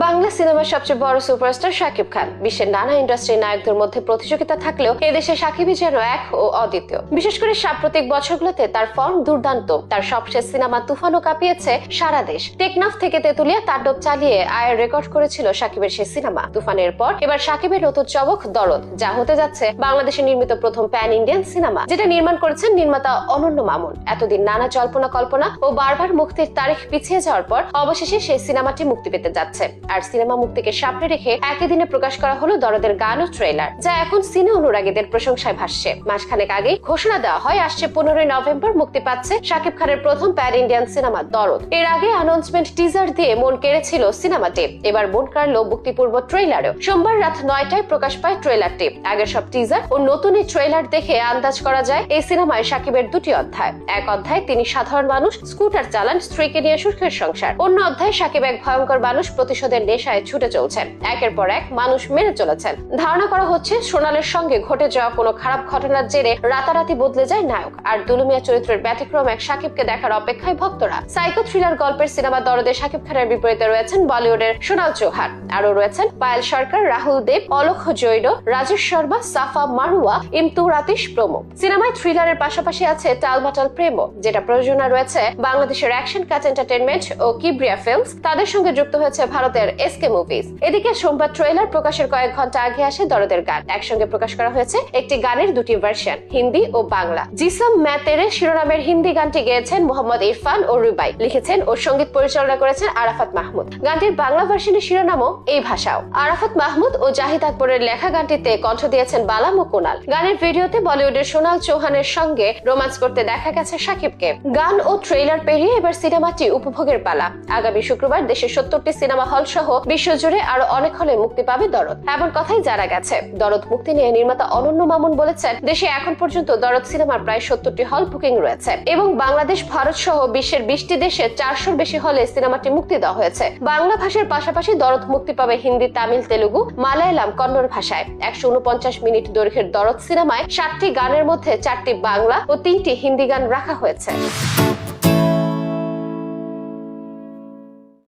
বাংলা সিনেমার সবচেয়ে বড় সুপারস্টার শাকিব খান। বিশ্বের নানা ইন্ডাস্ট্রির নায়কদের মধ্যে প্রতিযোগিতা থাকলেও এদেশে শাকিবই যেন এক ও অদ্বিতীয়। বিশেষ করে সাম্প্রতিক বছরগুলোতে তার ফর্ম দুর্দান্ত। তার সবশেষ সিনেমা তুফানও কাঁপিয়েছে সারা দেশ। টেকনাফ থেকে তেতুলিয়া তাণ্ডব চালিয়ে আয়ের রেকর্ড করেছিল শাকিবের সেই সিনেমা। তুফানের পর এবার শাকিবের নতুন চমক দরদ, যা হতে যাচ্ছে বাংলাদেশে নির্মিত প্রথম প্যান ইন্ডিয়ান সিনেমা, যেটা নির্মাণ করেছেন নির্মাতা অনন্য মামুন। এতদিন নানা জল্পনা কল্পনা ও বারবার মুক্তির তারিখ পিছিয়ে যাওয়ার পর অবশেষে সেই সিনেমাটি মুক্তি পেতে যাচ্ছে। আর সিনেমা মুক্তিকে সামনে রেখে একই দিনে প্রকাশ করা হলো দরদের গান ও ট্রেলার যা এখন সিনে অনুরাগীদের প্রশংসায় ভাসছে। মাসখানেক আগেই ঘোষণা দেওয়া হয়, আসছে পনেরোই নভেম্বর মুক্তি পাচ্ছে শাকিব খানের প্রথম প্যান ইন্ডিয়ান সিনেমা দরদ। এর আগে অ্যানাউন্সমেন্ট টিজার দিয়ে মন কেড়েছিল সিনেমাটি এবার মন কাড়লো মুক্তিপূর্ব ট্রেলারও সোমবার রাত নয়টায় প্রকাশ পায় ট্রেলারটি আগের সব টিজার ও নতুন এই ট্রেলার দেখে আন্দাজ করা যায় এই সিনেমায় সাকিবের দুটি অধ্যায়। এক অধ্যায়, তিনি সাধারণ মানুষ, স্কুটার চালান, স্ত্রীকে নিয়ে সুখের সংসার। অন্য অধ্যায় সাকিব এক ভয়ঙ্কর মানুষ প্রতিশোধের নেশায় ছুটে চলছেন। একের পর এক মানুষ মেরে চলেছেন। ধারণা করা হচ্ছে, সোনালের সঙ্গে ঘটে যাওয়া কোনো খারাপ ঘটনার জেরে রাতারাতি বদলে যায় নায়ক। আর দুলুমিয়া চরিত্রের ব্যতিক্রম এক শাকিবকে দেখার অপেক্ষায় ভক্তরা। সাইকো থ্রিলার গল্পের সিনেমা দরদে শাকিব খানের বিপরীতে রয়েছেন বলিউডের সোনাল চৌহান। আরও রয়েছেন পায়েল সরকার, রাহুল দেব অলোক জৈন, রাজেশ শর্মা, সাফা মারুয়া, ইমতু রাতিশ প্রমুখ সিনেমায় থ্রিলারের পাশাপাশি আছে টালমাটাল প্রেম যেটা প্রযোজনা রয়েছে বাংলাদেশের অ্যাকশন কাট এন্টারটেনমেন্ট ও কিব্রিয়া ফিল্মস। তাদের সঙ্গে যুক্ত হয়েছে ভারতের এসকে মুভিজ। এদিকে সোমবার ট্রেলার প্রকাশের কয়েক ঘণ্টা আগে আসে দরদের গান। একসঙ্গে প্রকাশ করা হয়েছে একটি গানের দুটি ভার্সন হিন্দি ও বাংলা। জিসম ম্যাতেরে শিরোনামের হিন্দি গানটি গেয়েছেন মোহাম্মদ ইরফান ও রুবাই, লিখেছেন ও সংগীত পরিচালনা করেছেন আরাফাত মাহমুদ। গানটির বাংলা ভার্সনের শিরোনামও এই ভাষাও। আরাফাত মাহমুদ ও জাহিদ আকবরের লেখা গানটিতে কণ্ঠ দিয়েছেন বালাম ও কোনাল গানের ভিডিওতে বলিউডের সোনাল চৌহানের সঙ্গে রোমান্স করতে দেখা গেছে সাকিবকে। গান ও ট্রেলার পেরিয়ে এবার সিনেমাটি উপভোগের পালা। আগামী শুক্রবার দেশের সত্তরটি সিনেমা হল সহ বিশ্বজুড়ে আরও অনেক হলে মুক্তি পাবে দরদ। এমন কথাই জানা গেছে। দরদ মুক্তি নিয়ে নির্মাতা অনন্য মামুন বলেছেন, দেশে এখন পর্যন্ত দরদ সিনেমার প্রায় সত্তরটি হল বুকিং রয়েছে এবং বাংলাদেশ, ভারত সহ বিশ্বের বিশটি দেশে চারশোর বেশি হলে সিনেমাটি মুক্তি দেওয়া হয়েছে। বাংলা ভাষার পাশাপাশি দরদ মুক্তি পাবে হিন্দি, তামিল, তেলুগু, মালায়ালাম, কন্নড় ভাষায়। একশো উনপঞ্চাশ মিনিট দৈর্ঘ্যের দরদ সিনেমায় সাতটি গানের মধ্যে চারটি বাংলা ও তিনটি হিন্দি গান রাখা হয়েছে।